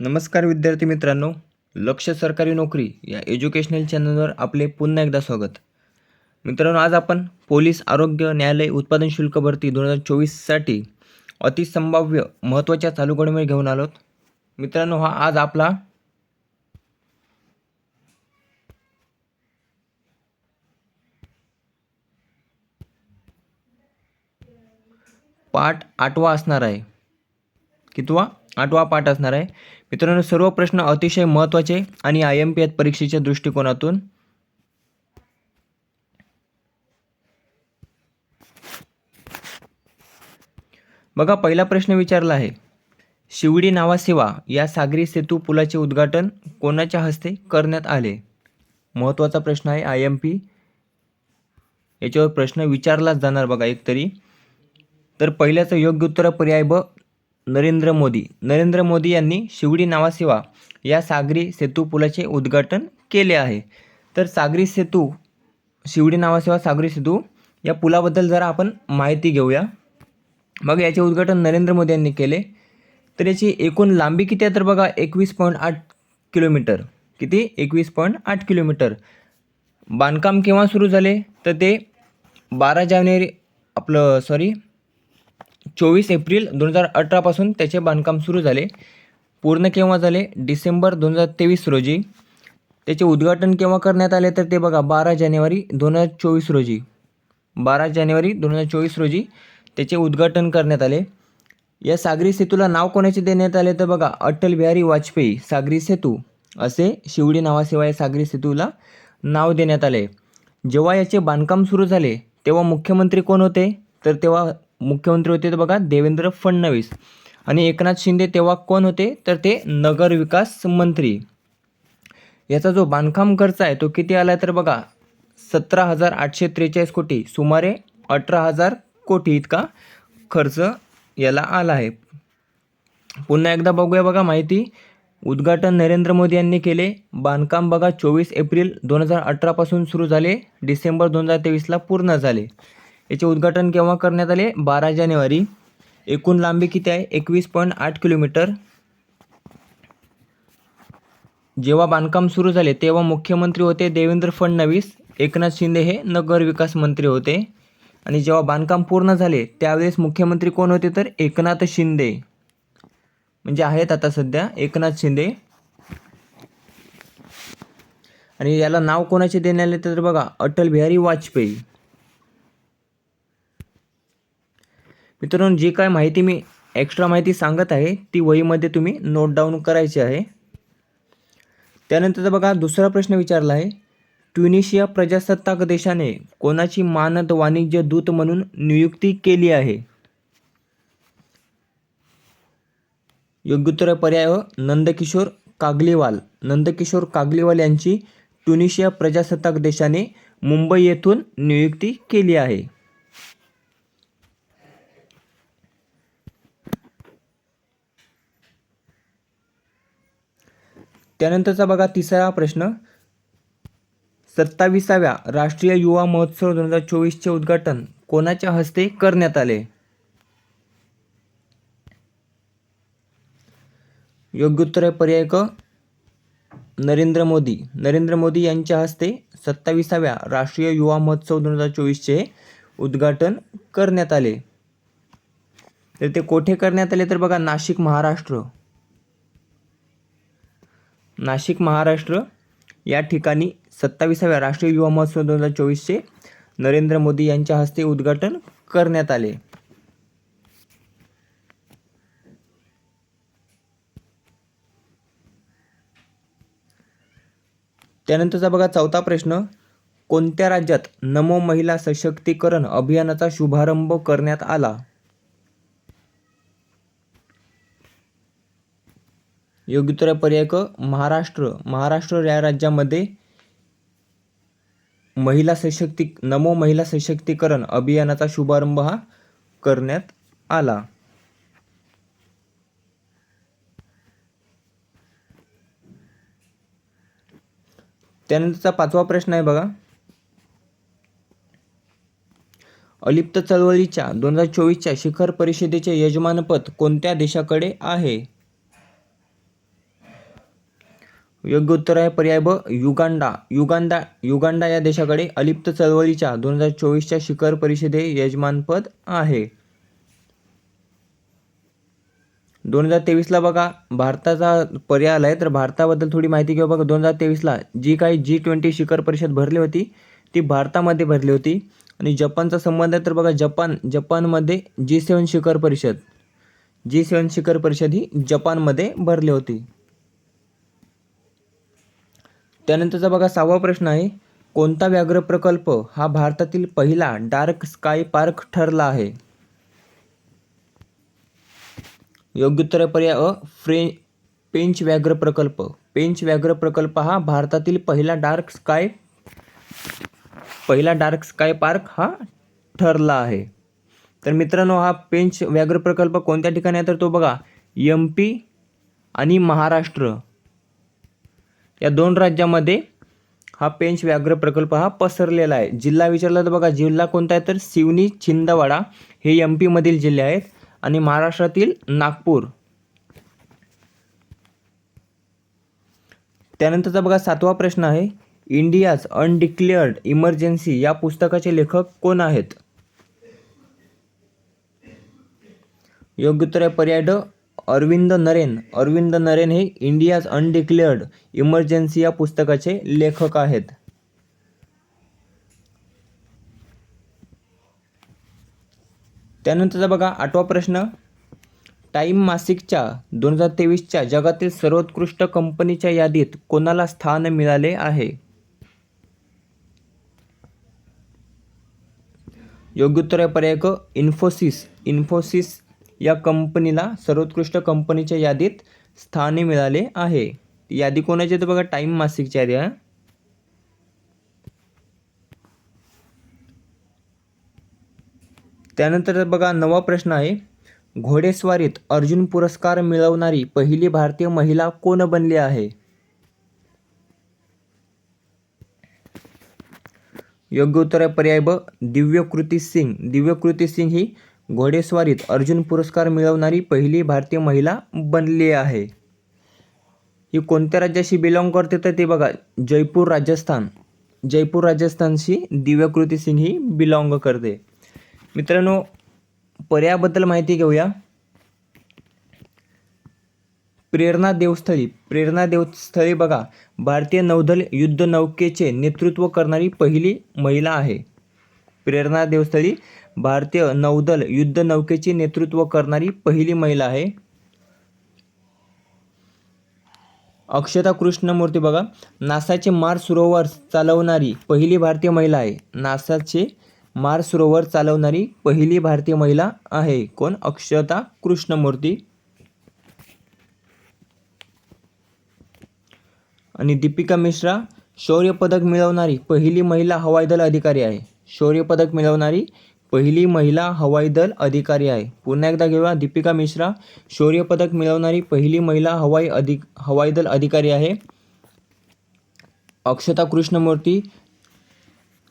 नमस्कार विद्यार्थी मित्रांनो लक्ष सरकारी नोकरी या एज्युकेशनल चॅनलवर आपले पुन्हा एकदा स्वागत. मित्रांनो आज आपण पोलीस आरोग्य न्यायालय उत्पादन शुल्क भरती दोन हजार चोवीससाठी अतिसंभाव्य महत्त्वाच्या चालू घडामोडी घेऊन आलोत. मित्रांनो हा आज आपला पाठ आठवा असणार आहे. कितवा? आठवा पाठ असणार आहे. मित्रांनो सर्व प्रश्न अतिशय महत्त्वाचे आणि आय एम पी आहेत परीक्षेच्या दृष्टिकोनातून बघा पहिला प्रश्न विचारला आहे. शिवडी नावासेवा या सागरी सेतू पुलाचे उद्घाटन कोणाच्या हस्ते करण्यात आले? महत्त्वाचा प्रश्न आहे आय एम पी याच्यावर प्रश्न विचारलाच जाणार बघा एक तरी तर पहिल्याचं योग्य उत्तर पर्याय ब नरेंद्र मोदी. नरेंद्र मोदी यांनी शिवडी नावासेवा या सागरी सेतू पुलाचे उद्घाटन केले आहे. तर सागरी सेतू शिवडी नावासेवा सागरी सेतू या पुलाबद्दल जरा आपण माहिती घेऊया. मग याचे उद्घाटन नरेंद्र मोदी यांनी केले. तर याची एकूण लांबी किती आहे तर बघा एकवीस पॉईंट आठ किलोमीटर. किती? एकवीस पॉईंट आठ किलोमीटर. बांधकाम केव्हा सुरू झाले? तर ते बारा जानेवारी आपलं सॉरी चोवीस एप्रिल दोन हजार अठरापासून त्याचे बांधकाम सुरू झाले. पूर्ण केव्हा झाले? डिसेंबर दोन हजार तेवीस रोजी. त्याचे उद्घाटन केव्हा करण्यात आले तर ते बघा बारा जानेवारी दोन हजार चोवीस रोजी. बारा जानेवारी दोन हजार चोवीस रोजी त्याचे उद्घाटन करण्यात आले. या सागरी सेतूला नाव कोणाचे देण्यात आले तर बघा अटल बिहारी वाजपेयी सागरी सेतू. असे शिवडी नावाशिवाय सागरी सेतूला नाव देण्यात आले. जेव्हा याचे बांधकाम सुरू झाले तेव्हा मुख्यमंत्री कोण होते? तर तेव्हा मुख्यमंत्री होते तर बघा देवेंद्र फडणवीस. आणि एकनाथ शिंदे तेव्हा कोण होते? तर ते नगर विकास मंत्री. याचा जो बांधकाम खर्च आहे तो किती आला तर बघा सतरा हजार आठशे त्रेचाळीस कोटी सुमारे अठरा हजार कोटी इतका खर्च याला आला आहे. पुन्हा एकदा बघूया बघा माहिती. उद्घाटन नरेंद्र मोदी यांनी केले. बांधकाम बघा चोवीस एप्रिल दोन हजार अठरापासून सुरू झाले. डिसेंबर दोन हजार तेवीसला पूर्ण झाले. याचे उद्घाटन केव्हा करण्यात आले? बारा जानेवारी. एकूण लांबी किती आहे? एकवीस पॉईंट आठ किलोमीटर. जेव्हा बांधकाम सुरू झाले तेव्हा मुख्यमंत्री होते देवेंद्र फडणवीस एकनाथ शिंदे हे नगर विकास मंत्री होते. आणि जेव्हा बांधकाम पूर्ण झाले त्यावेळेस मुख्यमंत्री कोण होते तर एकनाथ शिंदे. म्हणजे आहेत आता सध्या एकनाथ शिंदे. आणि याला नाव कोणाचे देण्यात आले तर बघा अटल बिहारी वाजपेयी. मित्रांनो जी काय माहिती मी एक्स्ट्रा माहिती सांगत आहे ती वहीमध्ये तुम्ही नोट डाऊन करायची आहे. त्यानंतर बघा दुसरा प्रश्न विचारला आहे. ट्युनिशिया प्रजासत्ताक देशाने कोणाची मानद वाणिज्य दूत म्हणून नियुक्ती केली आहे? योग्य उत्तर पर्याय हो. नंदकिशोर कागलीवाल. नंदकिशोर कागलीवाल यांची ट्युनिशिया प्रजासत्ताक देशाने मुंबई येथून नियुक्ती केली आहे. त्यानंतरचा बघा तिसरा प्रश्न. सत्ताविसाव्या राष्ट्रीय युवा महोत्सव दोन हजार चोवीसचे उद्घाटन कोणाच्या हस्ते करण्यात आले? योग्य उत्तर आहे पर्याय क. नरेंद्र मोदी. नरेंद्र मोदी यांच्या हस्ते सत्ताविसाव्या राष्ट्रीय युवा महोत्सव दोन हजार चोवीसचे उद्घाटन करण्यात आले. तर ते कोठे करण्यात आले? तर बघा नाशिक महाराष्ट्र. नाशिक महाराष्ट्र. या ठिकाणी सत्ताविसाव्या राष्ट्रीय युवा महोत्सव दोन हजार चोवीसचे नरेंद्र मोदी यांच्या हस्ते उद्घाटन करण्यात आले. त्यानंतरचा बघा चौथा प्रश्न. कोणत्या राज्यात नमो महिला सशक्तीकरण अभियानाचा शुभारंभ करण्यात आला? योग्य उत्तर पर्याय क महाराष्ट्र महाराष्ट्र या राज्यामध्ये महिला सशक्ती नमो महिला सशक्तीकरण अभियानाचा शुभारंभ हा करण्यात आला. त्यानंतरचा पाचवा प्रश्न आहे बघा. अलिप्त चळवळीच्या दोन हजार चोवीसच्या शिखर परिषदेचे यजमानपद कोणत्या देशाकडे आहे? योग्य उत्तर आहे पर्याय ब युगांडा. युगांडा युगांडा या देशाकडे अलिप्त चळवळीच्या दोन हजार चोवीसच्या शिखर परिषदे यजमानपद आहे. दोन हजार तेवीसला बघा भारताचा पर्याय आला आहे तर भारताबद्दल थोडी माहिती घेऊ बघा. दोन हजार तेवीसला जी काही जी ट्वेंटी शिखर परिषद भरली होती ती भारतामध्ये भरली होती. आणि जपानचा संबंध आहे तर बघा जपान जपानमध्ये जी सेवन शिखर परिषद जी सेवन शिखर परिषद ही जपानमध्ये भरली होती. त्यानंतरचा बघा सहावा प्रश्न आहे कोणता व्याघ्र प्रकल्प हा भारतातील पहिला डार्क स्काय पार्क ठरला आहे? योग्य उत्तर पर्याय अ फ्रे पेंच व्याघ्र प्रकल्प. पेंच व्याघ्र प्रकल्प हा भारतातील पहिला डार्क स्काय पहिला डार्क स्काय पार्क हा ठरला आहे. तर मित्रांनो हा पेंच व्याघ्र प्रकल्प कोणत्या ठिकाणी आहे? तर तो बघा एम पी आणि महाराष्ट्र. या दोन राज्यामध्ये हा पेंच व्याघ्र प्रकल्प हा पसरलेला आहे. जिल्हा विचारला तर बघा जिल्हा कोणता आहे तर सिवनी छिंदवाडा हे एम पीमधील जिल्हे आहेत आणि महाराष्ट्रातील नागपूर. त्यानंतरचा बघा सातवा प्रश्न आहे इंडियाज अनडिक्लेअर्ड इमर्जन्सी या पुस्तकाचे लेखक कोण आहेत? योग्य उत्तर आहे पर्याय ड अरविंद नरेन. अरविंद नरेन हे इंडियाज अनडिक्लेअर्ड इमर्जन्सी या पुस्तकाचे लेखक आहेत. त्यानंतरचा बघा आठवा प्रश्न. टाईम मासिकच्या दोन हजार तेवीसच्या जगातील सर्वोत्कृष्ट कंपनीच्या यादीत कोणाला स्थान मिळाले आहे? योग्य उत्तर आहे पर्याय क इन्फोसिस. इन्फोसिस या कंपनीला सर्वोत्कृष्ट कंपनीच्या यादीत स्थान मिळाले आहे. यादी कोणाची तर बघा टाईम मासिकची यादी आहे. त्यानंतर बघा नवा प्रश्न आहे. घोडेस्वारीत अर्जुन पुरस्कार मिळवणारी पहिली भारतीय महिला कोण बनली आहे? योग्य उत्तर आहे पर्याय ब दिव्यकृती सिंग. दिव्यकृती सिंग ही घोडेस्वारीत अर्जुन पुरस्कार मिळवणारी पहिली भारतीय महिला बनली आहे. ही कोणत्या राज्याशी बिलॉंग करते तर ते बघा जयपूर राजस्थान. जयपूर राजस्थानशी दिव्यकृती सिंग ही बिलॉंग करते. मित्रांनो पर्याबद्दल माहिती घेऊया. प्रेरणा देवस्थळी प्रेरणा देवस्थळी बघा भारतीय नौदल युद्ध नौकेचे नेतृत्व करणारी पहिली महिला आहे. प्रेरणा देवस्थळी भारतीय नौदल युद्ध नौकेचे नेतृत्व करणारी पहिली महिला आहे. अक्षता कृष्णमूर्ती बघा. नासाचे मार सरोवर चालवणारी पहिली भारतीय महिला आहे. नासाचे मार सरोवर चालवणारी पहिली भारतीय महिला आहे. कोण? अक्षता कृष्णमूर्ती आणि दीपिका मिश्रा शौर्य पदक मिळवणारी पहिली महिला हवाई दल अधिकारी आहे. शौर्य पदक मिळवणारी पहिली महिला हवाई दल अधिकारी आहे. पुन्हा एकदा घेऊया दीपिका मिश्रा. शौर्य पदक मिळवणारी पहिली महिला हवाई अधिक हवाई दल अधिकारी आहे. अक्षता कृष्णमूर्ती.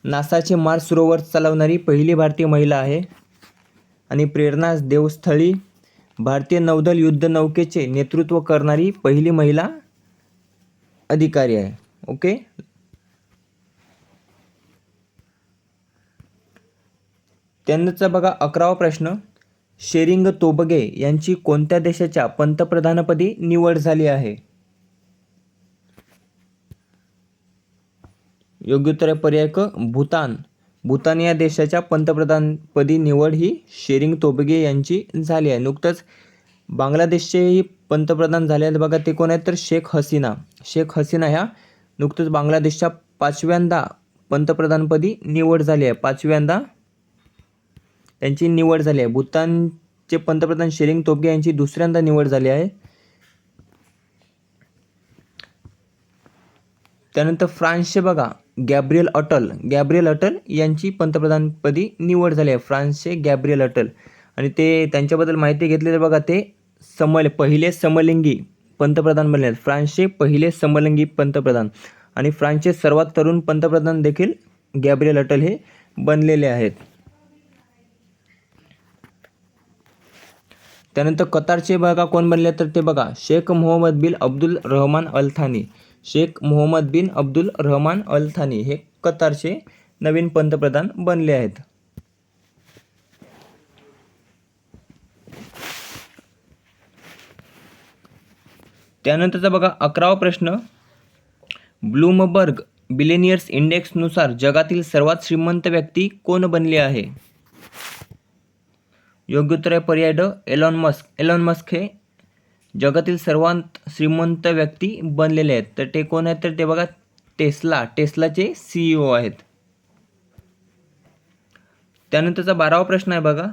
नासाचे मार्स सरोवर चालवणारी पहिली भारतीय महिला आहे. आणि प्रेरणा देवस्थळी. भारतीय नौदल युद्ध नौकेचे नेतृत्व करणारी पहिली महिला अधिकारी आहे. ओके? त्यानंतरचा बघा अकरावा प्रश्न शेरिंग तोबगे यांची कोणत्या देशाच्या पंतप्रधानपदी निवड झाली आहे? योग्य उत्तर आहे पर्याय क भूतान. भूतान या देशाच्या पंतप्रधानपदी निवड ही शेरिंग तोबगे यांची झाली आहे. नुकतंच बांगलादेशचेही पंतप्रधान झाले आहेत. बघा ते कोण आहेत तर शेख हसीना. शेख हसीना ह्या नुकतंच बांगलादेशच्या पाचव्यांदा पंतप्रधानपदी निवड झाली आहे. पाचव्यांदा त्यांची निवड झाली आहे. भूतानचे पंतप्रधान शेरिंग तोबगे यांची दुसऱ्यांदा निवड झाली आहे. त्यानंतर फ्रान्सचे बघा गॅब्रियल अटल. गॅब्रियल अटल यांची पंतप्रधानपदी निवड झाली आहे. फ्रान्सचे गॅब्रियल अटल. आणि ते त्यांच्याबद्दल माहिती घेतली तर बघा ते समल पहिले समलिंगी पंतप्रधान बनले आहेत. फ्रान्सचे पहिले समलिंगी पंतप्रधान. आणि फ्रान्सचे सर्वात तरुण पंतप्रधान देखील गॅब्रियल अटल हे बनलेले आहेत. त्यानंतर कतारचे बघा कोण बनले तर ते बघा. शेख मोहम्मद बिन अब्दुल रहमान अल थानी. शेख मोहम्मद बिन अब्दुल रहमान अल थानी हे कतारचे नवीन पंतप्रधान बनले आहेत. त्यानंतरचा बघा अकरावा प्रश्न. ब्लूमबर्ग बिलेनियर्स इंडेक्सनुसार जगातील सर्वात श्रीमंत व्यक्ती कोण बनली आहे? योग्य उत्तर आहे पर्याय ड एलॉन मस्क एलॉन मस्क हे जगातील सर्वात श्रीमंत व्यक्ती बनलेले आहेत. तर ते कोण आहेत? तर ते बघा टेस्ला टेस्लाचे सीईओ आहेत. त्यानंतरचा बारावा प्रश्न आहे बघा.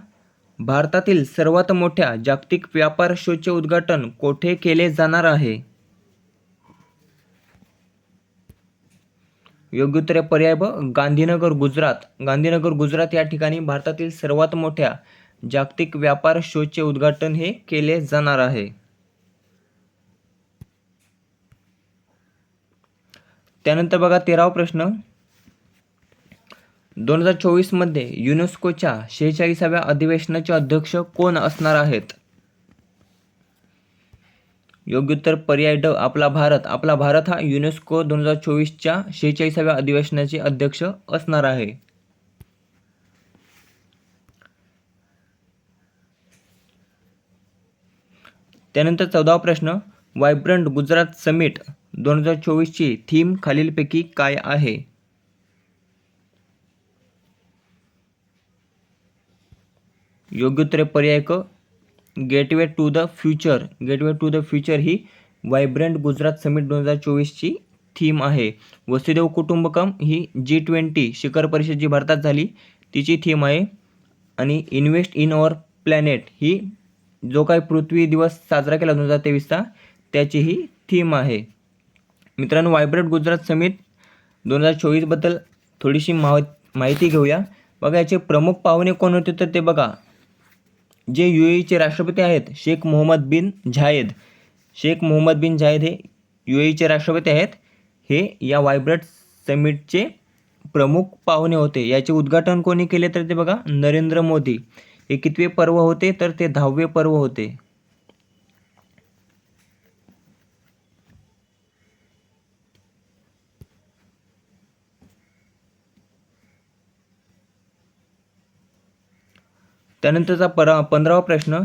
भारतातील सर्वात मोठ्या जागतिक व्यापार शोचे उद्घाटन कोठे केले जाणार आहे? योग्य उत्तर आहे पर्याय ब गांधीनगर गुजरात. गांधीनगर गुजरात या ठिकाणी भारतातील सर्वात मोठ्या जागतिक व्यापार शोचे उद्घाटन हे केले जाणार आहे. त्यानंतर बघा तेरावा प्रश्न. दोन हजार चोवीसमध्ये युनेस्कोच्या शेहेचाळीसाव्या अधिवेशनाचे अध्यक्ष कोण असणार आहेत? योग्य उत्तर पर्याय ड आपला भारत. आपला भारत हा युनेस्को दोन हजार चोवीसच्या शेहेचाळीसाव्या अधिवेशनाचे अध्यक्ष असणार आहे. त्यानंतर चौदावा प्रश्न वायब्रंट गुजरात समिट दोन हजार चोवीसची थीम खालीलपैकी काय आहे? योग्य उत्तरे पर्याय क. Gateway to the future gateway to the future he vibrant Gujarat summit दोन हजार चोवीसची थीम आहे. वसुदेव कुटुंबकम ही जी ट्वेंटी शिखर परिषद जी भारतात झाली तिची थीम आहे आणि इन्व्हेस्ट इन अवर प्लॅनेट ही जो काही पृथ्वी दिवस साजरा केला दोन हजार तेवीसचा त्याची ही थीम आहे. मित्रांनो वायब्रंट गुजरात समिट दोन हजार चोवीसबद्दल थोडीशी माव माहिती घेऊया. बघा याचे प्रमुख पाहुणे कोण होते तर ते बघा. जे यू एचे राष्ट्रपती आहेत Sheikh Mohammed bin Zayed. Sheikh Mohammed bin Zayed हे यू एचे राष्ट्रपती आहेत. हे या वायब्रंट समिटचे प्रमुख पाहुणे होते. याचे उद्घाटन कोणी केले तर ते बघा नरेंद्र मोदी. हे कितवे पर्व होते तर ते दहावे पर्व होते. त्यानंतरचा पर पंधरावा प्रश्न.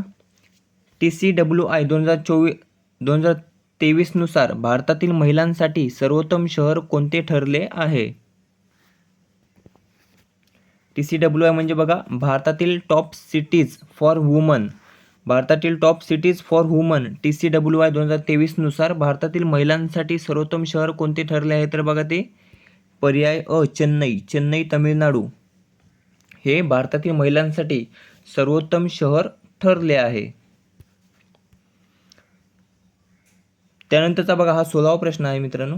टी सी डब्ल्यू आय दोन हजार चोवीस दोन हजार तेवीसनुसार भारतातील महिलांसाठी सर्वोत्तम शहर कोणते ठरले आहे? टी सी डब्ल्यू आय म्हणजे बघा भारतातील टॉप सिटीज फॉर वुमन भारतातील top cities for women T C W I दोन हजार तेवीसनुसार भारतातील महिलांसाठी सर्वोत्तम शहर कोणते ठरले आहे? तर बघा ते पर्याय अ चेन्नई चेन्नई तमिळनाडू. हे भारतातील महिलांसाठी सर्वोत्तम शहर ठरले आहे. त्यानंतरचा बघा हा सोळावा प्रश्न आहे मित्रांनो.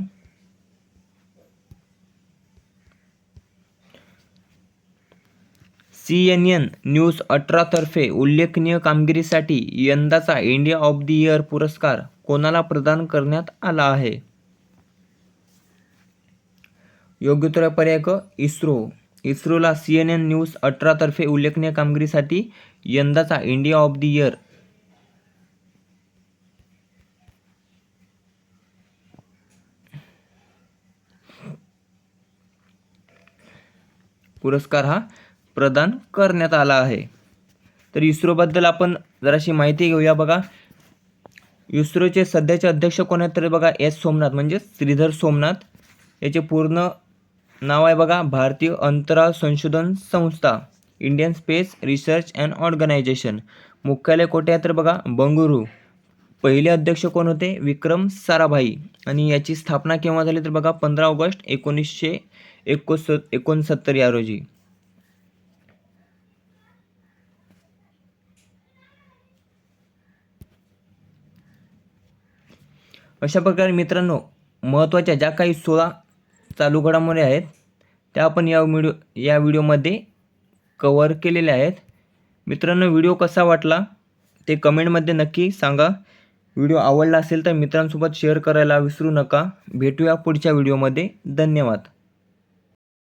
सी एन एन न्यूज अठरातर्फे उल्लेखनीय कामगिरीसाठी यंदाचा इंडिया ऑफ द इयर पुरस्कार कोणाला प्रदान करण्यात आला आहे? योग्य उत्तर पर्याय क इस्रो. इस्रोला सी एन एन न्यूज अठरातर्फे उल्लेखनीय कामगिरीसाठी यंदाचा इंडिया ऑफ द इयर. पुरस्कार हा प्रदान करण्यात आला आहे. तर इस्रोबद्दल आपण जराशी माहिती घेऊया बघा. इस्रोचे सध्याचे अध्यक्ष कोण आहेत तर बघा एस सोमनाथ म्हणजे श्रीधर सोमनाथ. याचे पूर्ण नाव आहे बघा भारतीय अंतराळ संशोधन संस्था Indian space research and organisation. मुख्यालय कोठे आहे तर बघा बंगळुरू. पहिले अध्यक्ष कोण होते? विक्रम साराभाई. आणि याची स्थापना केव्हा झाली तर बघा पंधरा ऑगस्ट एकोणीसशे एकोस एकोणसत्तर या रोजी. अशा प्रकारे मित्रांनो महत्त्वाच्या ज्या काही सोळा चालू घडामोडी आहेत त्या आपण या व्हिडिओ या व्हिडिओमध्ये कवर केलेल्या आहेत. मित्रांनो व्हिडिओ कसा वाटला ते कमेंटमध्ये नक्की सांगा. व्हिडिओ आवडला असेल तर मित्रांसोबत शेअर करायला विसरू नका. भेटूया पुढच्या व्हिडिओमध्ये. धन्यवाद.